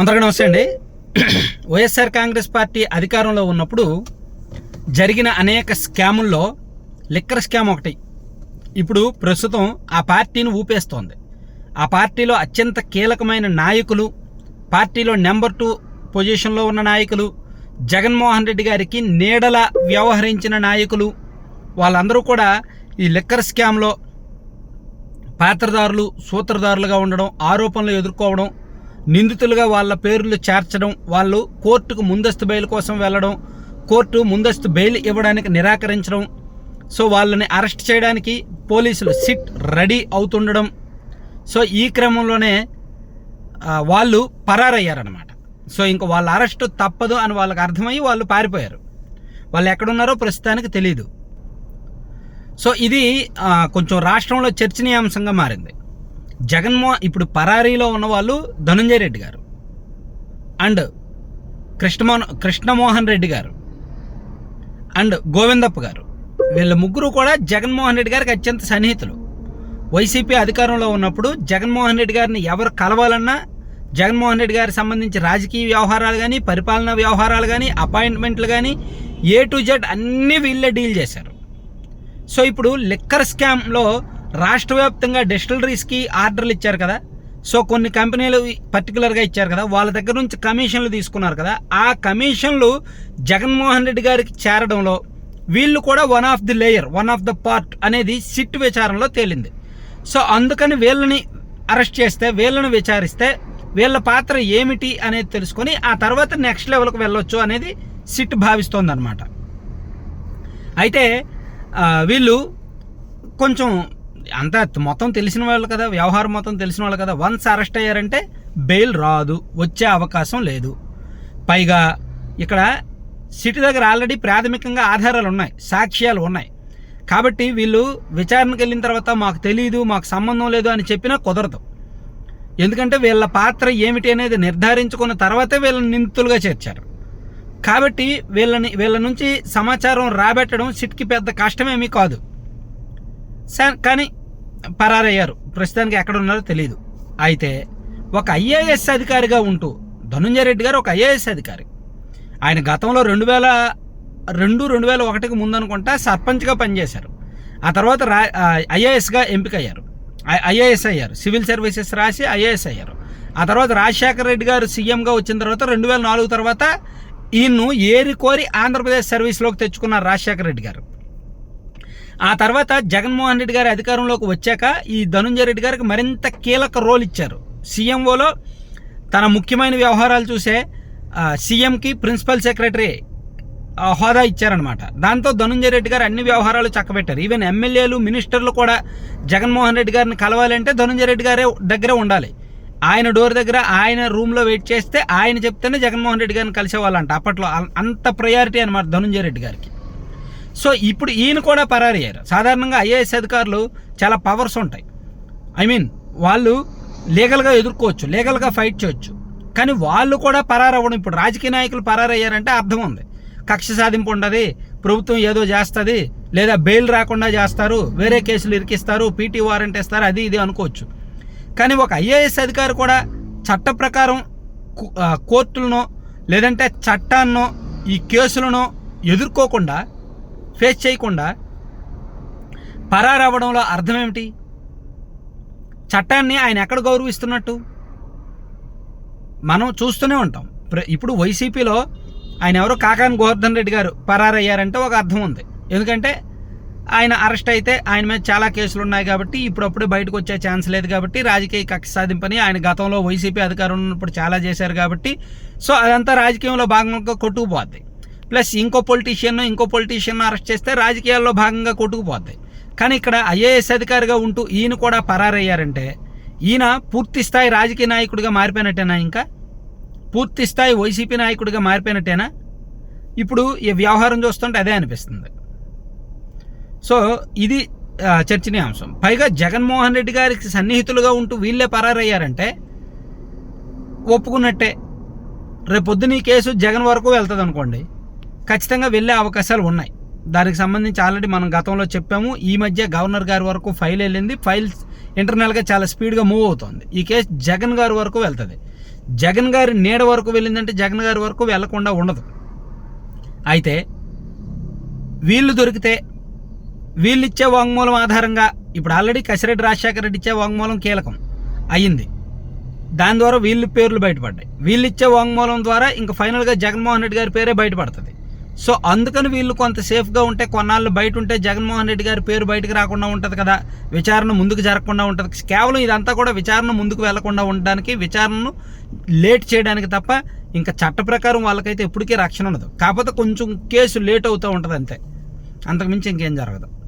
అందరికీ నమస్తే అండి. వైఎస్ఆర్ కాంగ్రెస్ పార్టీ అధికారంలో ఉన్నప్పుడు జరిగిన అనేక స్కాముల్లో లిక్కర్ స్కామ్ ఒకటి. ఇప్పుడు ప్రస్తుతం ఆ పార్టీని ఊపేస్తోంది. ఆ పార్టీలో అత్యంత కీలకమైన నాయకులు పార్టీలో నెంబర్ టూ పొజిషన్లో ఉన్న నాయకులు జగన్మోహన్ రెడ్డి గారికి నీడల వ్యవహరించిన నాయకులు వాళ్ళందరూ కూడా ఈ లిక్కర్ స్కామ్లో పాత్రదారులు సూత్రధారులుగా ఉండడం ఆరోపణలు ఎదుర్కోవడం నిందితులుగా వాళ్ళ పేర్లు చేర్చడం వాళ్ళు కోర్టుకు ముందస్తు బెయిల్ కోసం వెళ్ళడం కోర్టు ముందస్తు బెయిల్ ఇవ్వడానికి నిరాకరించడం. సో వాళ్ళని అరెస్ట్ చేయడానికి పోలీసులు సిట్ రెడీ అవుతుండడం. సో ఈ క్రమంలోనే వాళ్ళు పరారయ్యారనమాట సో ఇంక వాళ్ళ అరెస్టు తప్పదు అని వాళ్ళకి అర్థమయ్యి వాళ్ళు పారిపోయారు. వాళ్ళు ఎక్కడున్నారో ప్రస్తుతానికి తెలియదు సో ఇది కొంచెం రాష్ట్రంలో చర్చనీయాంశంగా మారింది. జగన్మోహన్ ఇప్పుడు పరారీలో ఉన్న వాళ్ళు ధనంజయ రెడ్డి గారు. అండ్ కృష్ణమోహన్ కృష్ణమోహన్ రెడ్డి గారు. అండ్ గోవిందప్ప గారు. వీళ్ళ ముగ్గురు కూడా జగన్మోహన్ రెడ్డి గారికి అత్యంత సన్నిహితులు. వైసీపీ అధికారంలో ఉన్నప్పుడు జగన్మోహన్ రెడ్డి గారిని ఎవరు కలవాలన్నా జగన్మోహన్ రెడ్డి గారికి సంబంధించి రాజకీయ వ్యవహారాలు కానీ పరిపాలనా వ్యవహారాలు కానీ అపాయింట్మెంట్లు కానీ ఏ టు జెడ్ అన్నీ వీళ్ళే డీల్ చేశారు. సో ఇప్పుడు లిక్కర్ స్కామ్లో రాష్ట్ర వ్యాప్తంగా డిస్టిలరీస్కి ఆర్డర్లు ఇచ్చారు కదా. సో కొన్ని కంపెనీలు పర్టికులర్గా ఇచ్చారు కదా. వాళ్ళ దగ్గర నుంచి కమిషన్లు తీసుకున్నారు కదా. ఆ కమిషన్లు జగన్మోహన్ రెడ్డి గారికి చేరడంలో వీళ్ళు కూడా one of the layer one of the part అనేది సిట్ విచారణలో తేలింది. సో అందుకని వీళ్ళని అరెస్ట్ చేస్తే వీళ్ళని విచారిస్తే వీళ్ళ పాత్ర ఏమిటి అనేది తెలుసుకొని ఆ తర్వాత నెక్స్ట్ లెవెల్కి వెళ్ళొచ్చు అనేది సిట్ భావిస్తోందనమాట అయితే వీళ్ళు కొంచెం అంతా మొత్తం తెలిసిన వాళ్ళు కదా వ్యవహారం మొత్తం తెలిసిన వాళ్ళు కదా వన్స్ అరెస్ట్ అయ్యారంటే బెయిల్ రాదు వచ్చే అవకాశం లేదు. పైగా ఇక్కడ సిటీ దగ్గర ఆల్రెడీ ప్రాథమికంగా ఆధారాలు ఉన్నాయి సాక్ష్యాలు ఉన్నాయి. కాబట్టి వీళ్ళు విచారణకు వెళ్ళిన తర్వాత మాకు తెలియదు మాకు సంబంధం లేదు అని చెప్పినా కుదరదు. ఎందుకంటే వీళ్ళ పాత్ర ఏమిటి అనేది నిర్ధారించుకున్న తర్వాతే వీళ్ళని నిందితులుగా చేర్చారు. కాబట్టి వీళ్ళని వీళ్ళ నుంచి సమాచారం రాబెట్టడం సిట్కి పెద్ద కష్టమేమీ కాదు. కానీ పరారయ్యారు. ప్రస్తుతానికి ఎక్కడ ఉన్నారో తెలియదు అయితే ఒక ఐఏఎస్ అధికారిగా ఉంటూ ధనుంజయ రెడ్డి గారు ఒక ఐఏఎస్ అధికారి. ఆయన గతంలో రెండు వేల రెండు రెండు వేల ఒకటికి ముందనుకుంటా సర్పంచ్గా పనిచేశారు. ఆ తర్వాత రా ఐఏఎస్గా ఎంపికయ్యారు. ఐఏఎస్ అయ్యారు. సివిల్ సర్వీసెస్ రాసి ఐఏఎస్ అయ్యారు. ఆ తర్వాత రాజశేఖర రెడ్డి గారు సీఎంగా వచ్చిన తర్వాత రెండు వేల నాలుగు తర్వాత ఈయన్ను ఏరి కోరి ఆంధ్రప్రదేశ్ సర్వీస్లోకి తెచ్చుకున్నారు రాజశేఖర రెడ్డి గారు. ఆ తర్వాత జగన్మోహన్ రెడ్డి గారి అధికారంలోకి వచ్చాక ఈ ధనుంజయ రెడ్డి గారికి మరింత కీలక రోల్ ఇచ్చారు. సీఎంఓలో తన ముఖ్యమైన వ్యవహారాలు చూసే సీఎంకి ప్రిన్సిపల్ సెక్రటరీ హోదా ఇచ్చారనమాట దాంతో ధనుంజయ రెడ్డి గారు అన్ని వ్యవహారాలు చక్కబెట్టారు. ఈవెన్ ఎమ్మెల్యేలు మినిస్టర్లు కూడా జగన్మోహన్ రెడ్డి గారిని కలవాలంటే ధనుంజయ రెడ్డి గారే దగ్గరే ఉండాలి. ఆయన డోర్ దగ్గర ఆయన రూమ్లో వెయిట్ చేస్తే ఆయన చెప్తేనే జగన్మోహన్ రెడ్డి గారిని కలిసేవాళ్ళంట. అప్పట్లో అంత ప్రయారిటీ అనమాట ధనుంజయ రెడ్డి గారికి. సో ఇప్పుడు ఈయన కూడా పరారయ్యారు సాధారణంగా ఐఏఎస్ అధికారులు చాలా పవర్స్ ఉంటాయి. ఐ మీన్ వాళ్ళు లీగల్గా ఎదుర్కోవచ్చు లీగల్గా ఫైట్ చేయొచ్చు. కానీ వాళ్ళు కూడా పరారవ్వడం ఇప్పుడు రాజకీయ నాయకులు పరారయ్యారంటే అర్థం ఉంది. కక్ష సాధింపు ఉండదు ప్రభుత్వం ఏదో చేస్తుంది లేదా బెయిల్ రాకుండా చేస్తారు వేరే కేసులు ఇరికిస్తారు పీటీ వారెంట్ ఇస్తారు అది ఇది అనుకోవచ్చు. కానీ ఒక ఐఏఎస్ అధికారి కూడా చట్ట ప్రకారం కోర్టులను కోర్టులనో లేదంటే చట్టాన్నో ఈ కేసులను ఎదుర్కోకుండా ఫేస్ చేయకుండా పరారవ్వడంలో అర్థం ఏమిటి చట్టాన్ని ఆయన ఎక్కడ గౌరవిస్తున్నట్టు? మనం చూస్తూనే ఉంటాం. ప్ర- ఇప్పుడు వైసీపీలో ఆయన ఎవరో? కాకాని గోవర్ధన్ రెడ్డి గారు పరారయ్యారంటే ఒక అర్థం ఉంది. ఎందుకంటే ఆయన అరెస్ట్ అయితే ఆయన మీద చాలా కేసులు ఉన్నాయి కాబట్టి ఇప్పుడప్పుడు బయటకు వచ్చే ఛాన్స్ లేదు కాబట్టి రాజకీయ కక్ష సాధింపని ఆయన గతంలో వైసీపీ అధికారం ఉన్నప్పుడు చాలా చేశారు కాబట్టి సో అదంతా రాజకీయంలో భాగంగా కొట్టుకుపోద్ది. ప్లస్ ఇంకో పొలిటీషియన్ ఇంకో పొలిటీషియన్ అరెస్ట్ చేస్తే రాజకీయాల్లో భాగంగా కొట్టుకుపోతాయి కానీ ఇక్కడ ఐఏఎస్ అధికారిగా ఉంటూ ఈయన కూడా పరారయ్యారంటే ఈయన పూర్తి స్థాయి రాజకీయ నాయకుడిగా మారిపోయినట్టేనా ఇంకా? పూర్తి స్థాయి వైసీపీ నాయకుడిగా మారిపోయినట్టేనా? ఇప్పుడు ఈ వ్యవహారం చూస్తుంటే అదే అనిపిస్తుంది. సో ఇది చర్చనీయాంశం. పైగా జగన్మోహన్ రెడ్డి గారికి సన్నిహితులుగా ఉంటూ వీళ్ళే పరారయ్యారంటే ఒప్పుకున్నట్టే. రేపొద్దున ఈ కేసు జగన్ వరకు వెళ్తుంది అనుకోండి ఖచ్చితంగా వెళ్ళే అవకాశాలు ఉన్నాయి. దానికి సంబంధించి ఆల్రెడీ మనం గతంలో చెప్పాము ఈ మధ్య గవర్నర్ గారి వరకు ఫైల్ వెళ్ళింది. ఫైల్ ఇంటర్నల్గా చాలా స్పీడ్గా మూవ్ అవుతుంది. ఈ కేసు జగన్ గారి వరకు వెళ్తుంది. జగన్ గారి నీడ వరకు వెళ్ళిందంటే జగన్ గారి వరకు వెళ్ళకుండా ఉండదు. అయితే వీళ్ళు దొరికితే వీళ్ళు ఇచ్చే వాంగ్మూలం ఆధారంగా ఇప్పుడు ఆల్రెడీ కసిరెడ్డి రాజశేఖర రెడ్డి ఇచ్చే వాంగ్మూలం కీలకం అయ్యింది. దాని ద్వారా వీళ్ళు పేర్లు బయటపడ్డాయి. వీళ్ళు ఇచ్చే వాంగ్మూలం ద్వారా ఇంకా ఫైనల్గా జగన్మోహన్ రెడ్డి గారి పేరే బయటపడుతుంది. సో అందుకని వీళ్ళు కొంత సేఫ్గా ఉంటే కొన్నాళ్ళు బయట ఉంటే జగన్మోహన్ రెడ్డి గారి పేరు బయటకు రాకుండా ఉంటుంది కదా. విచారణ ముందుకు జరగకుండా ఉంటుంది. కేవలం ఇదంతా కూడా విచారణ ముందుకు వెళ్ళకుండా ఉండడానికి విచారణను లేట్ చేయడానికి తప్ప ఇంకా చట్ట ప్రకారం వాళ్ళకైతే ఎప్పటికీ రక్షణ ఉండదు. కాకపోతే కొంచెం కేసు లేట్ అవుతూ ఉంటుంది అంతే. అంతకుమించి ఇంకేం జరగదు.